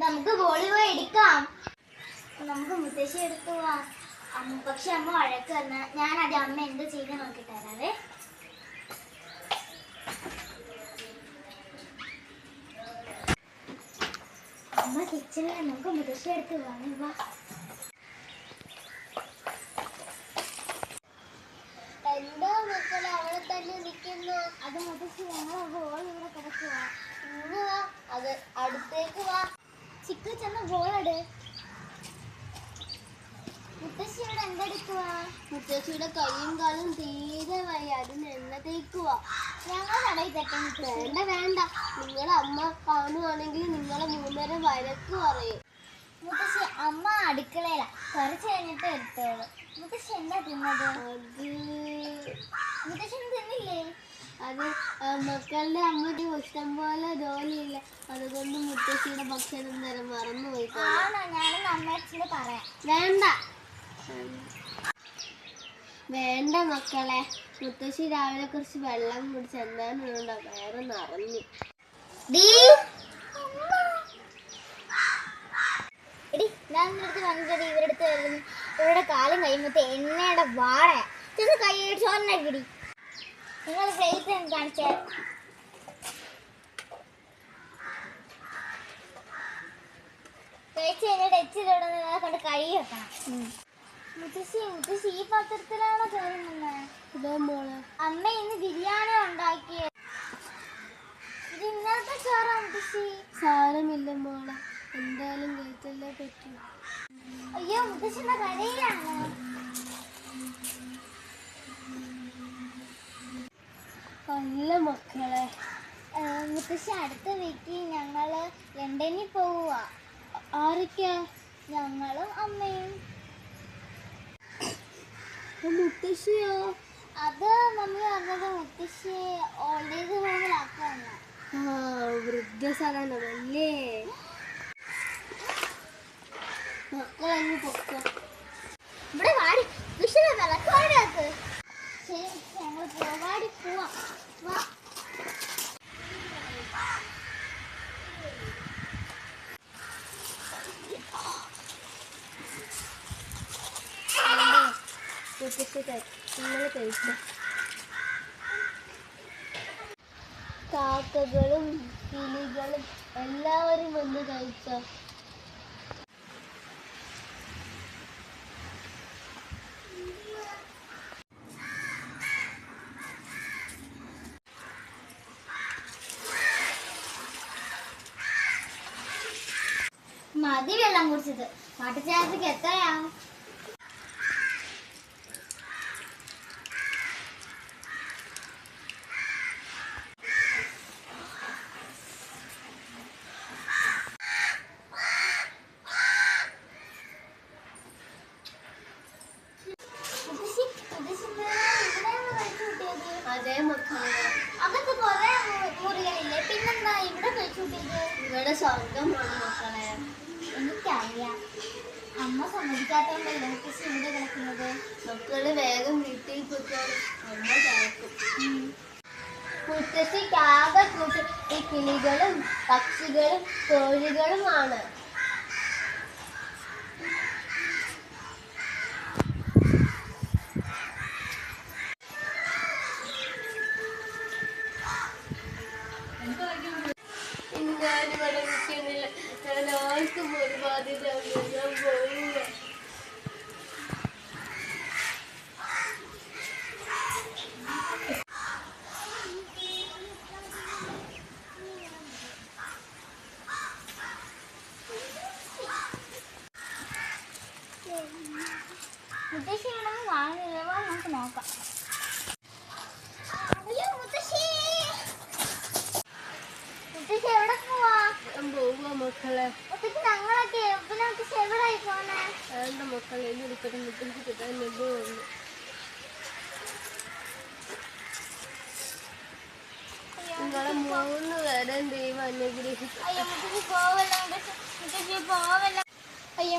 നമുക്ക് ബോളി പോയി എടുക്കാം. നമുക്ക് മുത്തശ്ശി എടുത്തു പോവാം അമ്മ പക്ഷെ അമ്മ വഴക്ക് വന്ന ഞാൻ അത് അമ്മ എന്ത് ചെയ്ത് നോക്കി അമ്മ കിച്ചണിൽ നമുക്ക് മുത്തശ്ശി എടുത്ത് പോവാം വാ. മക്കളെ അവിടെ തന്നെ നിൽക്കുന്നു അത് മുത്തശ്ശി ഞങ്ങളെ ബോൾ ഇവിടെ കിടക്കുക ഇങ്ങ് വാ അത് അടുത്തേക്ക് വാ എന്തെടുക്കുക മുത്തശ്ശിയുടെ കൈയും കാലും തീരെ വയ്യ. അതിന് എണ്ണ തേക്കുക ഞങ്ങൾ കടയിൽ തെക്കാൻ വേണ്ട വേണ്ട. നിങ്ങളെ അമ്മ കാണുവാണെങ്കിൽ നിങ്ങളെ മൂന്നര വരക്ക് പറയും. മുത്തശ്ശി അമ്മ അടുക്കളയില. കുറച്ച് കഴിഞ്ഞിട്ട് എടുത്തോളൂ. മുത്തശ്ശി എന്താ തിന്നത്? മുത്തശ്ശി തിന്നില്ലേ? അത് മക്കളുടെ അമ്മയ്ക്ക് ഇഷ്ടം പോലെ ജോലിയില്ല. അതുകൊണ്ട് മുത്തശ്ശിയുടെ ഭക്ഷണം നേരം മറന്നുപോയി വേണ്ട. വേണ്ട മക്കളെ. മുത്തശ്ശി രാവിലെ കുറച്ച് വെള്ളം കുടിച്ച് എന്താണുണ്ടോ വേറെ നിറഞ്ഞു ഇവരെടുത്ത് ഇവരുടെ അടുത്ത് വരുന്നു. ഇവരുടെ കാലും കഴിയുമ്പോ എണ്ണയുടെ വാഴ ചെന്ന് കൈ ചോറിനാക്കിടി നിങ്ങൾ ഫേസ് കാണിച്ചേ. കഴിച്ച് കഴിഞ്ഞിട്ട് എച്ചിലൂടെ നിങ്ങളെ കൊണ്ട് കൈ വെക്കണം മുത്തശ്ശി മുത്തശ്ശി ഈ പാത്രത്തിലാണോ ചോറുന്നത് അമ്മ ഇന്ന് ബിരിയാണി ഉണ്ടാക്കിയത് ഇത് ഇന്നത്തെ ചോറാ മുത്തശ്ശി. സാരമില്ല മോളെ. എന്തായാലും കഴിച്ചല്ലേ പറ്റൂ. അയ്യോ മുത്തശ്ശിന്റെ കരയിലാണ്? അല്ല മക്കളെ. മുത്തശ്ശി അടുത്ത വീക്ക് ഞങ്ങൾ ലണ്ടനിൽ പോവുക ആരൊക്കെയാ? ഞങ്ങളും അമ്മയും. മുത്തശ്ശിയോ? അത് മമ്മി പറഞ്ഞത് മുത്തശ്ശി ഓൾഡ് ഏജ് ഹോമിലാക്കാന്ന വൃദ്ധസദനമല്ലേ? മക്കളെ പൊക്കോ ഇവിടെ വാടി കൃഷ്ണ വിളക്കോടാക്ക് ശരി ഞങ്ങൾ പോവാടി പോവാം വാ കാക്കകളും കിളികളും എല്ലാവരും വന്ന് കഴിച്ചോ? മതി വെള്ളം കുടിച്ചത് പാട്ടിച്ചാർത്തിക്ക് എത്രയാവും മുത്തശ്ശി, മുത്തശ്ശി ഇവിടെയാണ് ഇവിടെയാണ് കഴിച്ചു കൂട്ടിയത്. അതേ മക്കളെ അകത്ത് കുറേ മു- മുറികളില്ലേ പിന്നെന്താ ഇവിടെ കഴിച്ചു ഇവിടെ സ്വർഗമാണ് മക്കളെ എനിക്കറിയാം. അമ്മ സമ്മതിക്കാത്തോണ്ടല്ലേ എനിക്ക് ഇവിടെ കിടക്കുന്നത്? മക്കൾ വേഗം വീട്ടിൽ പോയിക്കോളും. അമ്മ കിടക്കും മുത്തശ്ശിക്കാകെ കൂട്ടി ഈ കിളികളും പക്ഷികളും കോഴികളുമാണ്. ബാധ്യത ഞാൻ പോവുക മുത്തശ്ശി ഇവിടെ കാണുന്നില്ല വാ നമുക്ക് നോക്കാം അയ്യോ മുത്തശ്ശി മുത്തശ്ശി എവിടെ പോവാ ഞാൻ പോവുക മക്കളെ മുത്തശ്ശി ഞങ്ങളൊക്കെ വേണ്ട മക്കളെ ഒരിക്കലും മുത്തശ്ശി കിട്ടാൻ ലഭ്യമുള്ളൂ നിങ്ങളെ മൂന്ന് പേരെയും ദൈവം അനുഗ്രഹിക്കും അയ്യോ മുത്തശ്ശി പോവല്ല മുത്തശ്ശി? മുത്തശ്ശി അയ്യോ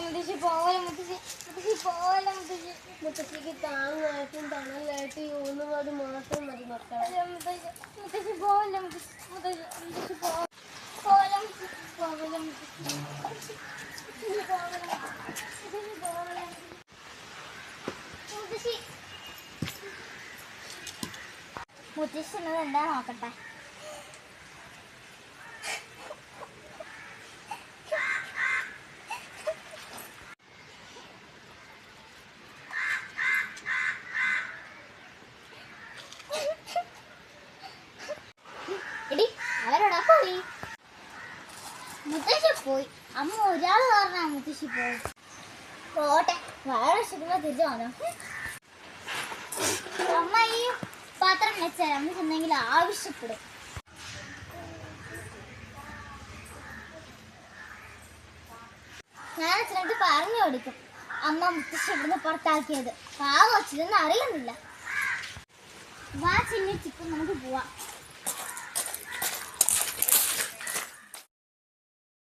മുത്തശ്ശി മുത്തശ്ശിക്ക് താങ്ങായിട്ടും തണലായിട്ടും ഈ അത് മാത്രം മതി മക്കളെ. മുത്തശ്ശി പോവല്ല മുത്തശ്ശി? മുത്തശ്ശി പോവല്ല മുത്തശ്ശി? പോവല്ല മുത്തശ്ശി? എന്നത് എന്താ നോക്കട്ടെ. പോയി. മുത്തശ്ശി പോയി. അമ്മ ഒരാൾ പറഞ്ഞാ മുത്തശ്ശി പോയി പോട്ടെ വളരെ സുഖമായി തിരിച്ചു വന്നു അമ്മ ഈ പാത്രം വെച്ചാൽ നമുക്ക് ആവശ്യപ്പെടും. ഞാൻ അച്ഛനോട് പറഞ്ഞു കൊടുക്കും. അമ്മ മുത്തശ്ശി ഇവിടുന്ന് പുറത്താക്കിയത്. പാവം അച്ഛനൊന്നും അറിയുന്നില്ല. വാ ചിന്നിച്ചിപ്പം നമുക്ക് പോവാം.